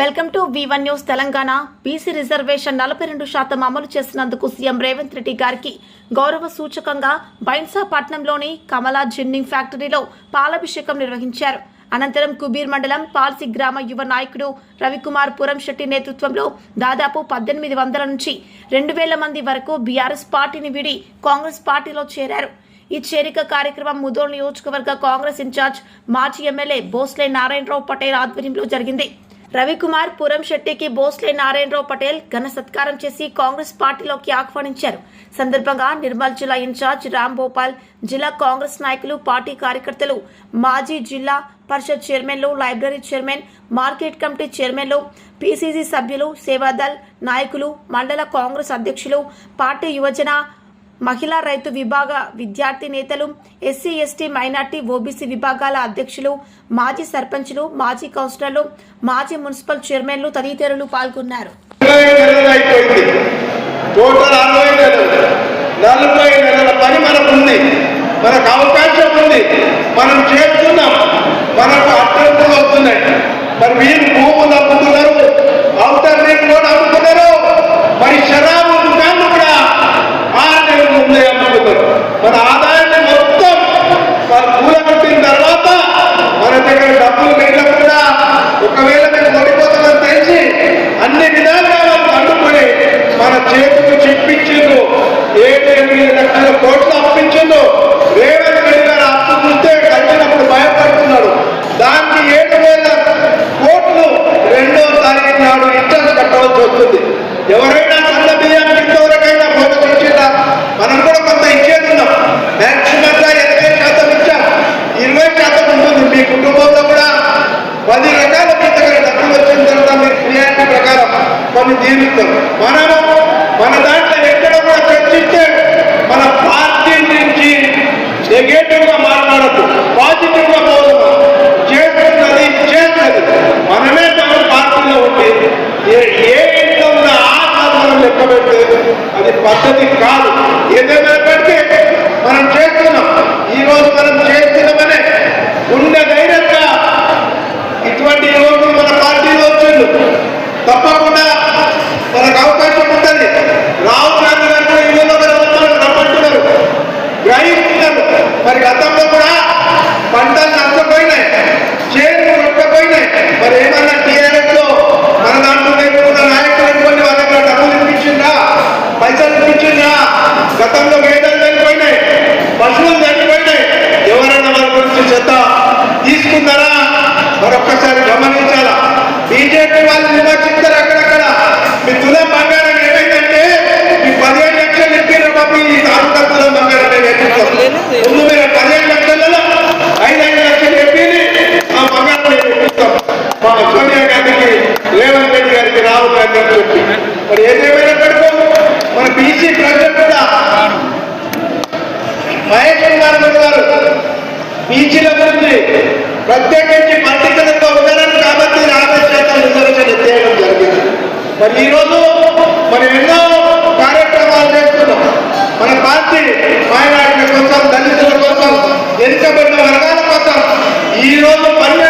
Welcome to వివన్ news Telangana. BC reservation నలభై రెండు శాతం అమలు చేసినందుకు సీఎం రేవంత్ రెడ్డి గారికి గౌరవ సూచకంగా బైన్సాపట్నంలోని కమలా జిన్నింగ్ ఫ్యాక్టరీలో పాలాభిషేకం నిర్వహించారు. అనంతరం కుబీర్ మండలం పాల్సి గ్రామ యువ నాయకుడు రవికుమార్ పురం శెట్టి నేతృత్వంలో దాదాపు పద్దెనిమిది వందల నుంచి రెండు వేల మంది వరకు బీఆర్ఎస్ పార్టీని వీడి కాంగ్రెస్ పార్టీలో చేరారు. ఈ చేరిక కార్యక్రమం ముదోల్ నియోజకవర్గ కాంగ్రెస్ ఇన్ఛార్జ్ మాజీ ఎమ్మెల్యే బోస్లే నారాయణరావు పటేల్ ఆధ్వర్యంలో జరిగింది. రవికుమార్ పురం శెట్టికి బోస్లే నారాయణరావు పటేల్ ఘన సత్కారం చేసి కాంగ్రెస్ పార్టీలోకి ఆహ్వానించారు. సందర్భంగా నిర్మల్ జిల్లా ఇన్ఛార్జ్ రామ్ భోపాల్ జిల్లా కాంగ్రెస్ నాయకులు పార్టీ కార్యకర్తలు మాజీ జిల్లా పరిషత్ చైర్మన్లు లైబ్రరీ చైర్మన్ మార్కెట్ కమిటీ చైర్మన్లు పీసీసీ సభ్యులు సేవాదల్ నాయకులు మండల కాంగ్రెస్ అధ్యక్షులు పార్టీ యువజన మహిళా రైతు విభాగ విద్యార్థి నేతలు ఎస్సీ ఎస్టీ మైనార్టీ ఓబీసీ విభాగాల అధ్యక్షులు మాజీ సర్పంచులు మాజీ కౌన్సిలర్లు మాజీ మున్సిపల్ చైర్మన్లు తదితరులు పాల్గొన్నారు. నలభై నెలల పని మన మనము మన దాంట్లో ఎక్కడ కూడా చర్చిస్తే మన పార్టీ నుంచి నెగేటివ్గా మాట్లాడద్దు పాజిటివ్గా పోదు చేస్తున్నది చేస్తున్నది. మనమే మన పార్టీలో ఉండి ఏ- ఇంట్లో ఉన్న ఆచారం లెక్క పెట్టలేదు అది పద్ధతి కాదు. ఏదైనా పెడితే మనం చేస్తున్నాం. ఈ రోజు మనం చేస్తున్నామనే గుండె ప్రత్యేకించి పండితులతో ఉండడం కాబట్టి యాభై శాతం రిజర్వేషన్ ఎత్తేయడం జరిగింది. మరి ఈరోజు మనం ఎన్నో కార్యక్రమాలు చేస్తున్నాం. మన పార్టీ మైనార్టీల కోసం దళితుల కోసం వెనుకబడిన వర్గాల కోసం ఈరోజు పన్నెండు